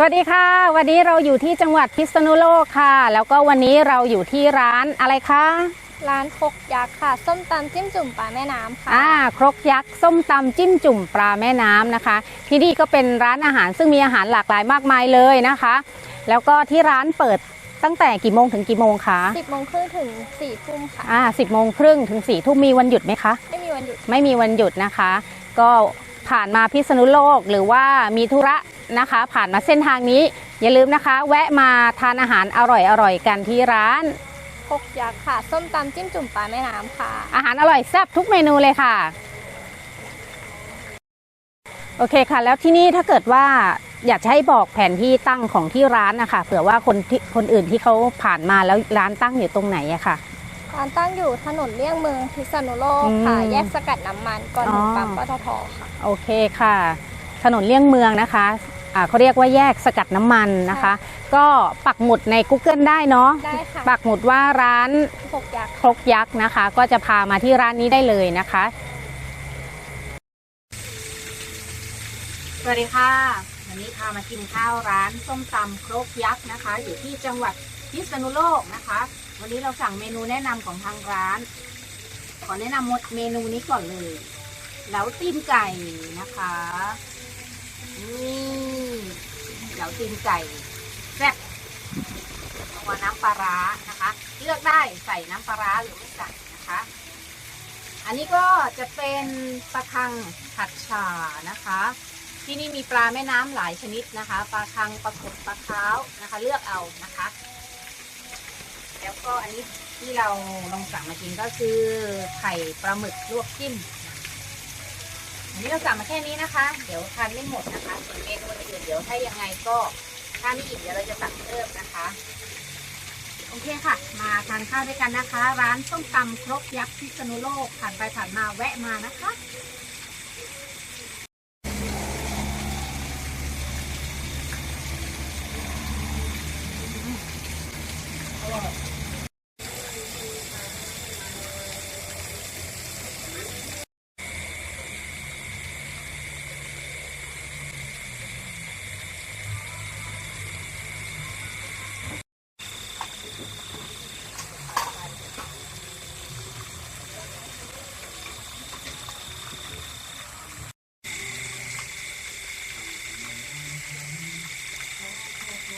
สวัสดีค่ะ วันนี้เราอยู่ที่จังหวัดพิษณุโลกค่ะ แล้วก็วันนี้เราอยู่ที่ร้านอะไรคะร้านคกยักษ์ค่ะ ส้มตำจิ้มจุ่มปลาแม่น้ำค่ะอ่าครกยักษ์ส้มตำจิ้มจุ่มปลาแม่น้ำนะคะ ที่นี่ก็เป็นร้านอาหารซึ่งมีอาหารหลากหลายมากมายเลยนะคะ แล้วก็ที่ร้านเปิดตั้งแต่กี่โมงถึงกี่โมงคะ10โมงครึ่งถึง4ทุ่มค่ะอ่าสิบโมงครึ่งถึงสี่ทุ่มมีวันหยุดไหมคะ ไม่มีวันหยุดไม่มีวันหยุดนะคะ ก็ผ่านมาพิษณุโลกหรือว่ามีธุระ นะคะ ผ่านมาเส้นทางนี้ อย่าลืมนะคะ แวะมาทานอาหารอร่อยๆกันที่ร้านคกยักษ์ค่ะ ส้มตำจิ้มจุ่มปลาแม่น้ำค่ะ อาหารอร่อยแซ่บทุกเมนูเลยค่ะ โอเคค่ะ แล้วที่นี่ถ้าเกิดว่าอยากจะให้บอกแผนที่ตั้งของที่ร้านนะคะเผื่อว่าคนที่คนอื่นที่เขาผ่านมาแล้วร้านตั้งอยู่ตรงไหนอะค่ะ ร้านตั้งอยู่ถนนเลี่ยงเมืองพิษณุโลกค่ะอืมแยกสกัดน้ำมันก่อนถึงอ๋อปั๊มปตทค่ะ โอเคค่ะ ถนนเลี่ยงเมืองนะคะ อ่าเขาเรียกว่าแยกสกัดน้ำมันนะคะ ก็ปักหมุดใน Google ได้เนาะได้ค่ะ ปักหมุดว่าร้านคกยักษ์ ครกยักษ์นะคะ ก็จะพามาที่ร้านนี้ได้เลยนะคะ สวัสดีค่ะวันนี้พามากินข้าวร้านส้มตำครกยักษ์นะคะ อยู่ที่จังหวัดพิษณุโลกนะคะ วันนี้เราสั่งเมนูแนะนำของทางร้าน ขอแนะนำหมดเมนูนี้ก่อนเลยเหลาตีนไก่นะคะนี่ เหลาตีนไก่แซ่บตัวน้ำปลาร้านะคะ เลือกได้ใส่น้ำปลาร้าหรือไม่ใส่นะคะ อันนี้ก็จะเป็นปลาคังผัดฉ่านะคะ ที่นี่มีปลาแม่น้ำหลายชนิดนะคะปลาคังปลากดปลาเท้านะคะ เลือกเอานะคะ แล้วก็อันนี้ที่เราลองสั่งมากินก็คือไข่ปลาหมึกลวกจิ้ม อันนี้เราสั่งมาแค่นี้นะคะ เดี๋ยวทานไม่หมดนะคะส่วนเมนูอื่นเดี๋ยวถ้ายังไงก็ถ้าไม่อิ่มเดี๋ยวเราจะสั่งเพิ่มนะคะ โอเคค่ะ มาทานข้าวด้วยกันนะคะ ร้านส้มตำครกยักษ์พิษณุโลกผ่านไปผ่านมาแวะมานะคะ